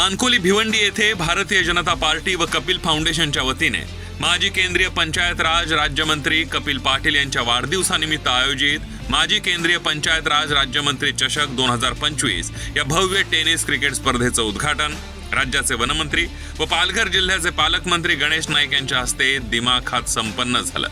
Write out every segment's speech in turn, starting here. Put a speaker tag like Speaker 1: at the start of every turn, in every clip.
Speaker 1: मानकोली भिवंडी येथे भारतीय जनता पार्टी व कपिल फाउंडेशनच्या वतीने माजी केंद्रीय पंचायत राज राज्यमंत्री कपिल पाटील यांच्या वाढदिवसानिमित्त आयोजित माजी केंद्रीय पंचायत राज राज्यमंत्री चषक दोन हजार पंचवीस या भव्य टेनिस क्रिकेट स्पर्धेचं उद्घाटन राज्याचे वनमंत्री व पालघर जिल्ह्याचे पालकमंत्री गणेश नाईक यांच्या हस्ते दिमाखात संपन्न झालं.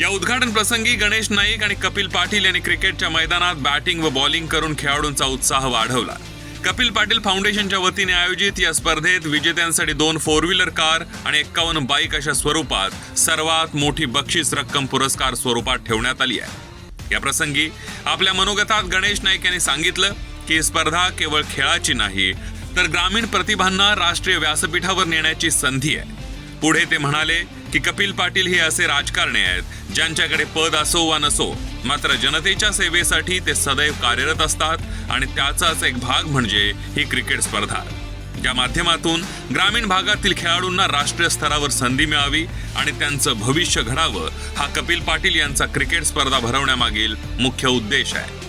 Speaker 1: या उद्घाटन प्रसंगी गणेश नाईक आणि कपिल पाटील यांनी क्रिकेटच्या मैदानात बॅटिंग व बॉलिंग करून खेळाडूंचा उत्साह वाढवला. कपिल पाटील फाउंडेशनच्या वतीने आयोजित या स्पर्धेत विजेत्यांसाठी दोन फोर व्हीलर कार आणि एक्कावन्न बाईक अशा स्वरूपात सर्वात मोठी बक्षीस रक्कम पुरस्कार स्वरूपात ठेवण्यात आली आहे. या प्रसंगी आपल्या मनोगतात गणेश नाईक यांनी सांगितलं की स्पर्धा केवळ खेळाची नाही तर ग्रामीण प्रतिभांना राष्ट्रीय व्यासपीठावर नेण्याची संधी आहे. पुढे ते म्हणाले की कपिल पाटील हे असे राजकारणी आहेत ज्यांच्याकडे पद असो वा नसो मात्र जनतेच्या सेवेसाठी ते सदैव कार्यरत असतात आणि त्याचाच एक भाग म्हणजे ही क्रिकेट स्पर्धा. या माध्यमातून ग्रामीण भागातील खेळाडूंना राष्ट्रीय स्तरावर संधी मिळावी आणि त्यांचं भविष्य घडावं हा कपिल पाटील यांचा क्रिकेट स्पर्धा भरवण्यामागील मुख्य उद्देश आहे.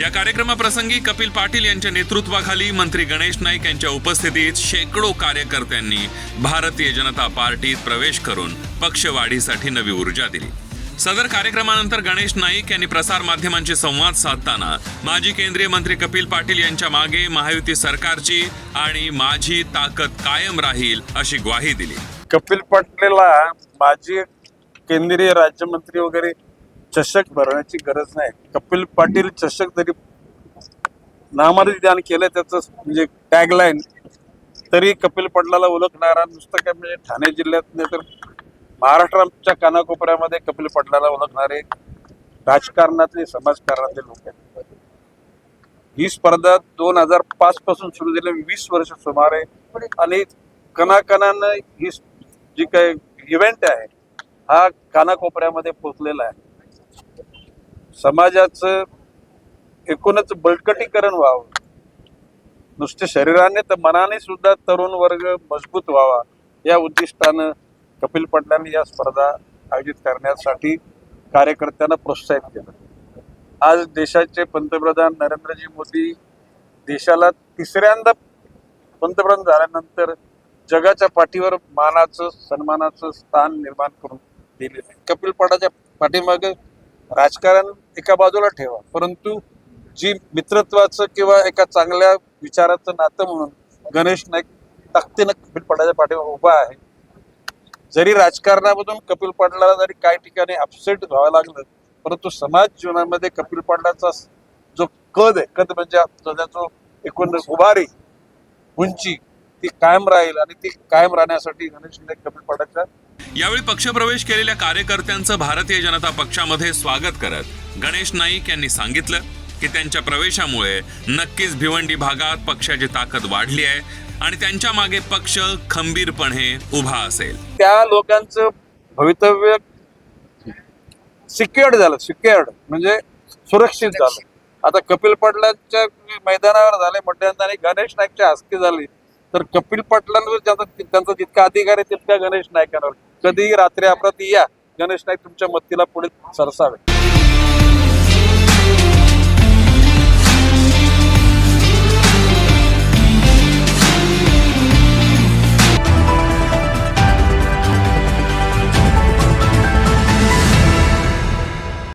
Speaker 1: या कार्यक्रमाप्रसंगी कपिल पाटील यांच्या नेतृत्वाखाली मंत्री गणेश नाईक यांच्या उपस्थितीत शेकडो कार्यकर्त्यांनी भारतीय जनता पार्टीत प्रवेश करून पक्षवाढीसाठी नवी ऊर्जा दिली. सदर कार्यक्रमानंतर गणेश नाईक यांनी प्रसार माध्यमांशी संवाद साधताना माजी केंद्रीय मंत्री कपिल पाटील यांच्या मागे महायुती सरकारची आणि माझी ताकद कायम राहील अशी ग्वाही दिली.
Speaker 2: कपिल पाटलेला माजी केंद्रीय राज्यमंत्री वगैरे चषक भरण्याची गरज नाही. कपिल पाटील चषक जरी नामनिदान केलं त्याचं म्हणजे टॅगलाईन तरी कपिल पाटलाला ओळखणारा नुसतं काय म्हणजे ठाणे जिल्ह्यात नाही तर महाराष्ट्राच्या कानाकोपऱ्यामध्ये कपिल पाटलाला ओळखणारे राजकारणातले समाजकारणातले लोक आहेत. ही स्पर्धा दोन हजार पाच पासून सुरू झाली वीस वर्ष सुमारे आणि कणाकणानं ही जी काही इव्हेंट आहे हा कानाकोपऱ्यामध्ये पोचलेला आहे. समाजाचं एकूणच बळकटीकरण व्हावं. नुसते शरीराने तर मनाने सुद्धा तरुण वर्ग मजबूत व्हावा या उद्दिष्टानं कपिल पाटलांनी या स्पर्धा आयोजित करण्यासाठी कार्यकर्त्यांना प्रोत्साहित केलं. आज देशाचे पंतप्रधान नरेंद्रजी मोदी देशाला तिसऱ्यांदा पंतप्रधान झाल्यानंतर जगाच्या पाठीवर मानाचं सन्मानाचं स्थान निर्माण करून दिले कपिल पाटाच्या पाठीमागे राजकारण एका बाजूला ठेवा. परंतु जी मित्रत्वाचं किंवा एका चांगल्या विचाराचं नातं म्हणून गणेश नाईक ताकदीनं कपिल पाटलाच्या पाठीवर उभा आहे. जरी राजकारणामधून कपिल पाटलाला जरी काही ठिकाणी अपसेट व्हावं लागलं परंतु समाज जीवनामध्ये कपिल पाटलाचा जो कद आहे कद म्हणजे त्याचा जो एकूण उभारी उंची ती कायम राहील आणि ती कायम राहण्यासाठी गणेश नाईक कपिल पाटलाच्या
Speaker 1: यावेळी पक्षप्रवेश केलेल्या कार्यकर्त्यांचं भारतीय जनता पक्षामध्ये स्वागत करत गणेश नाईक यांनी सांगितलं की त्यांच्या प्रवेशामुळे नक्कीच भिवंडी भागात पक्षाची ताकद वाढली आहे आणि त्यांच्या मागे पक्ष खंबीरपणे उभा असेल.
Speaker 2: त्या लोकांचं भवितव्य सिक्युअर्ड झालं सिक्युअर्ड म्हणजे सुरक्षित झालं. आता कपिल पाटलांच्या मैदानावर झाले म्हटल्यानंतर आणि गणेश नाईकच्या हस्ते झाली. तर कपिल पाटलांवर त्यांचा जितका अधिकार आहे तितका गणेश नाईकांवर. कधीही रात्री अपरात या. गणेश नाईक तुमच्या मत्तीला पुढे सरसावे.